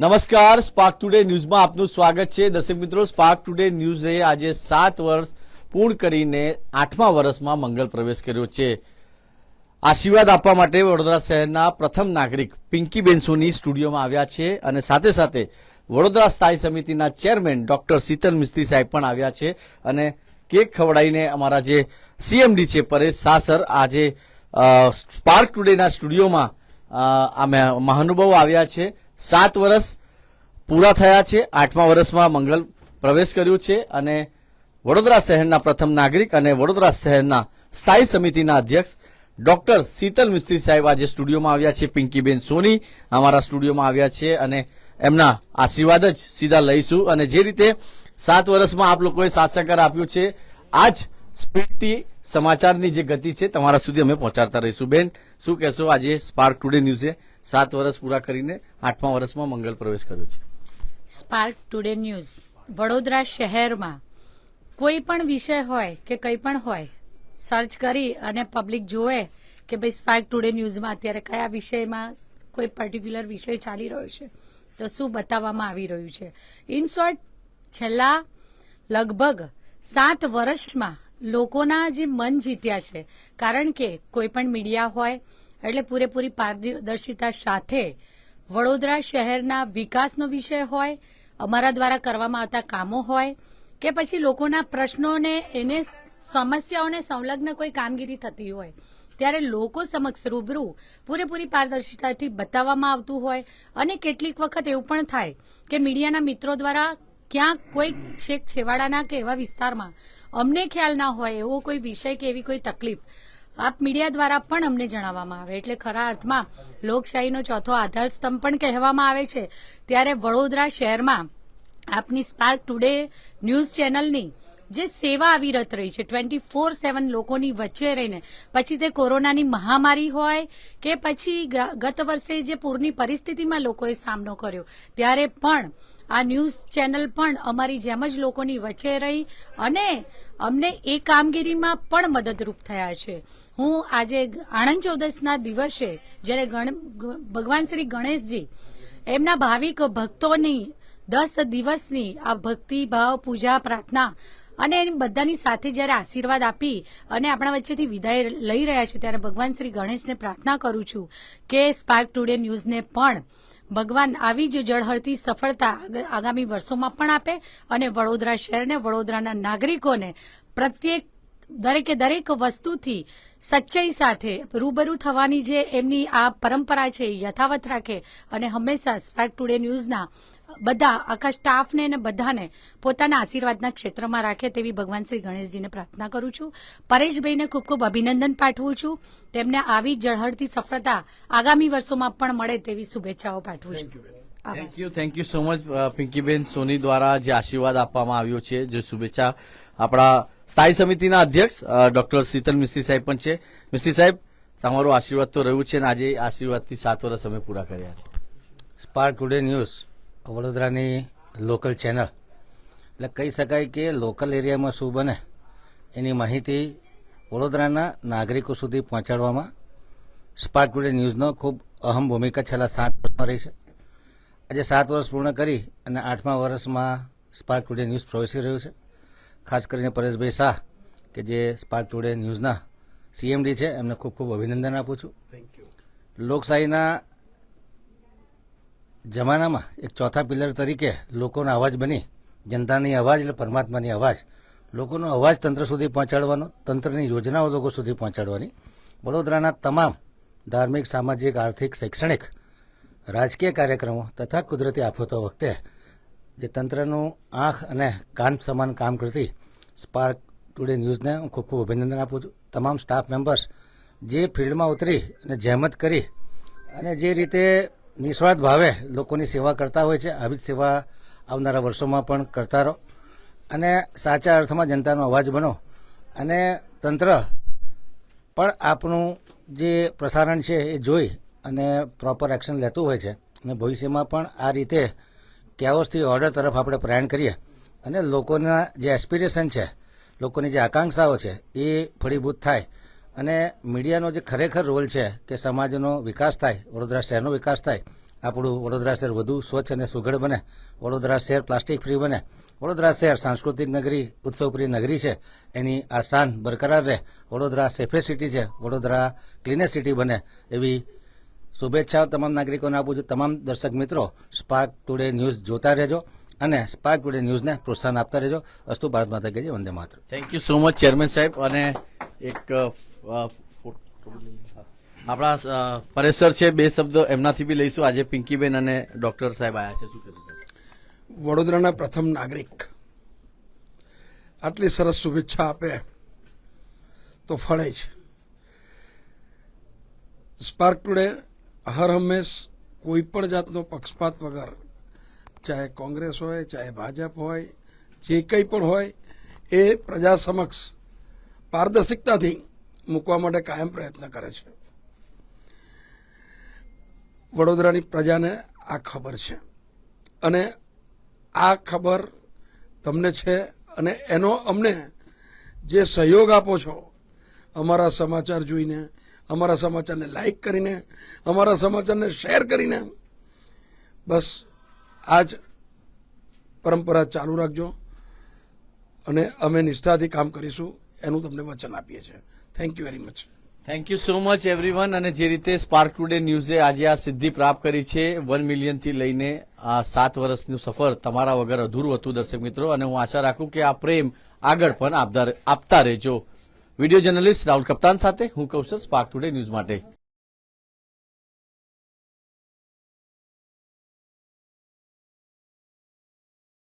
નમસ્કાર spark today ન્યૂઝમાં આપનું સ્વાગત છે. દર્શક મિત્રો સ્પાર્ક ટુડે ન્યૂઝે આજે સાત વર્ષ પૂર્ણ કરીને આઠમા વર્ષમાં મંગળ પ્રવેશ કર્યો છે. આશીર્વાદ આપવા માટે વડોદરા શહેરના પ્રથમ નાગરિક પિંકીબેન સોની સ્ટુડિયોમાં આવ્યા છે અને સાથે સાથે વડોદરા સ્થાયી સમિતિના ચેરમેન ડોક્ટર શીતલ મિસ્ત્રી સાહેબ પણ આવ્યા છે અને કેક ખવડાવીને અમારા જે સીએમડી છે પરેશ સાસર આજે સ્પાર્ક ટુડેના સ્ટુડિયોમાં આ મહા- મહાનુભાવો આવ્યા છે. સાત વર્ષ પૂરા થયા છે. આઠમા વર્ષમાં મંગલ પ્રવેશ કર્યું છે અને વડોદરા શહેરના પ્રથમ નાગરિક અને વડોદરા શહેરના સ્થાયી સમિતિના અધ્યક્ષ ડોક્ટર શીતલ મિસ્ત્રી સાહેબ આજે સ્ટુડિયોમાં આવ્યા છે. પિંકીબેન સોની અમારા સ્ટુડિયોમાં આવ્યા છે અને એમના આશીર્વાદ જ સીધા લઈશું. અને જે રીતે સાત વર્ષમાં આપ લોકોએ સાથ સહકાર આપ્યું છે, આજ સ્પીડથી સમાચારની જે ગતિ છે, તમારા સુધી અમે પહોંચાડતા રહીશું. બેન, શું કહેશો? આજે સ્પાર્ક ટુડે ન્યૂઝે સાત વર્ષ પૂરા કરીને આઠમા વર્ષમાં મંગલ પ્રવેશ કર્યો છે. સ્પાર્ક ટુડે ન્યૂઝ વડોદરા શહેરમાં કોઈ પણ વિષય હોય કે કંઈ પણ હોય સર્ચ કરી અને પબ્લિક જોવે કે ભાઈ સ્પાર્ક ટુડે ન્યૂઝમાં અત્યારે કયા વિષયમાં કોઈ પર્ટિક્યુલર વિષય ચાલી રહ્યો છે, તો શું બતાવવામાં આવી રહ્યું છે. ઇન શોર્ટ છેલ્લા લગભગ સાત વર્ષમાં લોકોના જે મન જીત્યા છે, કારણ કે કોઈ પણ મીડિયા હોય, એટલે પૂરેપૂરી પારદર્શિતા સાથે વડોદરા શહેરના વિકાસનો વિષય હોય, અમારા દ્વારા કરવામાં આવતા કામો હોય, કે પછી લોકોના પ્રશ્નોને, એને સમસ્યાઓને સંલગ્ન કોઈ કામગીરી થતી હોય, ત્યારે લોકો સમક્ષ રૂબરૂ પૂરેપૂરી પારદર્શિતાથી બતાવવામાં આવતું હોય, અને કેટલીક વખત એવું પણ થાય કે મીડિયાના મિત્રો દ્વારા ક્યાંક કોઈ છેક છેવાડાના કે એવા વિસ્તારમાં અમને ખ્યાલ ના હોય એવો કોઈ વિષય કે એવી કોઈ તકલીફ આપ મીડિયા દ્વારા પણ અમને જણાવવામાં આવે. એટલે ખરા અર્થમાં લોકશાહીનો ચોથો આધાર સ્તંભ પણ કહેવામાં આવે છે. ત્યારે વડોદરા શહેરમાં આપની સ્પાર્ક ટુડે ન્યૂઝ ચેનલની જે સેવા અવિરત રહી છે ટ્વેન્ટી ફોર સેવન લોકોની વચ્ચે રહીને, પછી તે કોરોનાની મહામારી હોય કે પછી ગત વર્ષે જે પૂરની પરિસ્થિતિમાં લોકોએ સામનો કર્યો, ત્યારે પણ આ ન્યૂઝ ચેનલ પણ અમારી જેમ જ લોકોની વચ્ચે રહી અને અમને એ કામગીરીમાં પણ મદદરૂપ થયા છે. હું આજે આણંદ ચૌદસના દિવસે જ્યારે ભગવાન શ્રી ગણેશજી એમના ભાવિક ભક્તોની દસ દિવસની આ ભક્તિ, ભાવ, પૂજા, પ્રાર્થના અને એની બધાની સાથે જ્યારે આશીર્વાદ આપી અને આપણા વચ્ચેથી વિદાય લઈ રહ્યા છે ત્યારે ભગવાન શ્રી ગણેશને પ્રાર્થના કરું છું કે સ્પાર્ક ટુડે ન્યૂઝને પણ ભગવાન આવી જ જળહળતી સફળતા આગામી વર્ષોમાં પણ આપે અને વડોદરા શહેરને વડોદરાના નાગરિકોને પ્રત્યેક દરેકે દરેક વસ્તુથી સચ્ચાઈ સાથે રૂબરૂ થવાની જે એમની આ પરંપરા છે એ યથાવત રાખે અને હંમેશા સ્પાર્ક ટુડે ન્યૂઝના બધા આખા સ્ટાફને અને બધાને પોતાના આશીર્વાદના ક્ષેત્રમાં રાખે તેવી ભગવાન શ્રી ગણેશજીને પ્રાર્થના કરું છું. પરેશભાઈને ખૂબ ખૂબ અભિનંદન પાઠવું છું. તેમને આવી જળહળતી સફળતા આગામી વર્ષોમાં પણ મળે તેવી શુભેચ્છાઓ પાઠવું છું. Thank you thank you so much Pinkiben Soni દ્વારા જે આશીર્વાદ આપવામાં આવ્યો છે જે શુભેચ્છા આપણા સ્થાયી સમિતિના અધ્યક્ષ ડોક્ટર શીતલ મિસ્ત્રી સાહેબ પણ છે. મિસ્ત્રી સાહેબ તમારો આશીર્વાદ તો રહ્યું છે અને આજે આશીર્વાદથી સાત વર્ષ અમે પૂરા કર્યા છે. સ્પાર્ક ટુડે ન્યૂઝ વડોદરાની લોકલ ચેનલ. એટલે કહી શકાય કે લોકલ એરિયામાં શું બને એની માહિતી વડોદરાના નાગરિકો સુધી પહોંચાડવામાં સ્પાર્ક ટુડે ન્યૂઝનો ખૂબ અહમ ભૂમિકા છેલ્લા સાત વર્ષમાં રહી છે. આજે સાત વર્ષ પૂર્ણ કરી અને આઠમા વર્ષમાં સ્પાર્ક ટુડે ન્યૂઝ પ્રવેશી રહ્યું છે. ખાસ કરીને પરેશભાઈ શાહ કે જે સ્પાર્ક ટુડે ન્યૂઝના સીએમડી છે એમને ખૂબ ખૂબ અભિનંદન આપું છું. લોકશાહીના જમાનામાં એક ચોથા પિલર તરીકે લોકોનો અવાજ બની, જનતાની અવાજ એટલે પરમાત્માની અવાજ. લોકોનો અવાજ તંત્ર સુધી પહોંચાડવાનો, તંત્રની યોજનાઓ લોકો સુધી પહોંચાડવાની. વડોદરાના તમામ ધાર્મિક, સામાજિક, આર્થિક, શૈક્ષણિક રાજકીય કાર્યક્રમો તથા કુદરતી આફતો વખતે જે તંત્રનું આંખ અને કાન સમાન કામ કરતી સ્પાર્ક ટુડે ન્યૂઝને હું ખૂબ ખૂબ અભિનંદન આપું છું. તમામ સ્ટાફ મેમ્બર્સ જે ફિલ્ડમાં ઉતરી અને જહેમત કરી અને જે રીતે નિસ્વાર્થ ભાવે લોકોની સેવા કરતા હોય છે. આવી જ સેવા આવનારા વર્ષોમાં પણ કરતા રહો. અને સાચા અર્થમાં જનતાનો અવાજ બનો. અને તંત્ર પણ આપણું જે પ્રસારણ છે એ જોઈ અને પ્રોપર એક્શન લેતું હોય છે. અને ભવિષ્યમાં પણ આ રીતે કેઓસથી ઓર્ડર તરફ આપણે પ્રયાણ કરીએ. અને લોકોના જે એસ્પિરેશન છે, લોકોની જે આકાંક્ષાઓ છે, એ ફળીભૂત થાય. અને મીડિયાનો જે ખરેખર રોલ છે કે સમાજનો વિકાસ થાય, વડોદરા શહેરનો વિકાસ થાય, આપણું વડોદરા શહેર વધુ સ્વચ્છ અને સુઘડ બને, વડોદરા શહેર પ્લાસ્ટિક ફ્રી બને, વડોદરા શહેર સાંસ્કૃતિક નગરી, ઉત્સવપ્રિય નગરી છે, એની આ શાન બરકરાર રહે, વડોદરા સેફેસ્ટ સિટી છે, વડોદરા ક્લીનેસ્ટ સિટી બને, એવી શુભેચ્છાઓ તમામ નાગરિકોને આપું છું. તમામ દર્શક મિત્રો, સ્પાર્ક ટુડે ન્યૂઝ જોતા રહેજો અને સ્પાર્ક ટુડે ન્યૂઝને પ્રોત્સાહન આપતા રહેજો. અસ્તુ ભારત માતા કે જય, વંદે માત્ર thank you so much chairman સાહેબ. અને એક આપણા પરેશ છે બે શબ્દ એમનાથી બી લઈશું. આજે પિંકીબેન અને ડોક્ટર સાહેબ આવ્યા છે. શું કહેશું વડોદરાના પ્રથમ નાગરિક. આટલી સરસ શુભેચ્છા આપે તો ફળે છે સ્પાર્ક ટુડે હર હંમેશ કોઈ પણ જાતનો પક્ષપાત વગર, ચાહે કોંગ્રેસ હોય, ચાહે ભાજપ હોય, જે કંઈ પણ હોય, એ પ્રજા સમક્ષ પારદર્શિકતાથી મૂકવા માટે કાયમ પ્રયત્ન કરે છે. વડોદરાની પ્રજાને આ ખબર છે. અને આ ખબર તમને છે અને એનો અમને જે સહયોગ આપો છો, અમારા સમાચાર જોઈને, અમારા સમાચારને લાઈક કરીને, અમારા સમાચારને શેર કરીને, બસ આ જ પરંપરા ચાલુ રાખજો. અને અમે નિષ્ઠાથી કામ કરીશું. એનું તમને વચન આપીએ છીએ. Thank you very much thank you so much everyone અને જે રીતે સ્પાર્ક ટુડે ન્યૂઝે આજે આ સિદ્ધિ પ્રાપ્ત કરી છે વન મિલિયનથી લઈને આ સાત વર્ષનું સફર તમારા વગર અધૂરું હતું, દર્શક મિત્રો. અને હું આશા રાખું કે આ પ્રેમ આગળ પણ આપતા રહેજો. વીડિયો જર્નલિસ્ટ રાહુલ કપ્તાન સાથે હું કૌશલ સ્પાર્ક ટુડે ન્યૂઝ માટે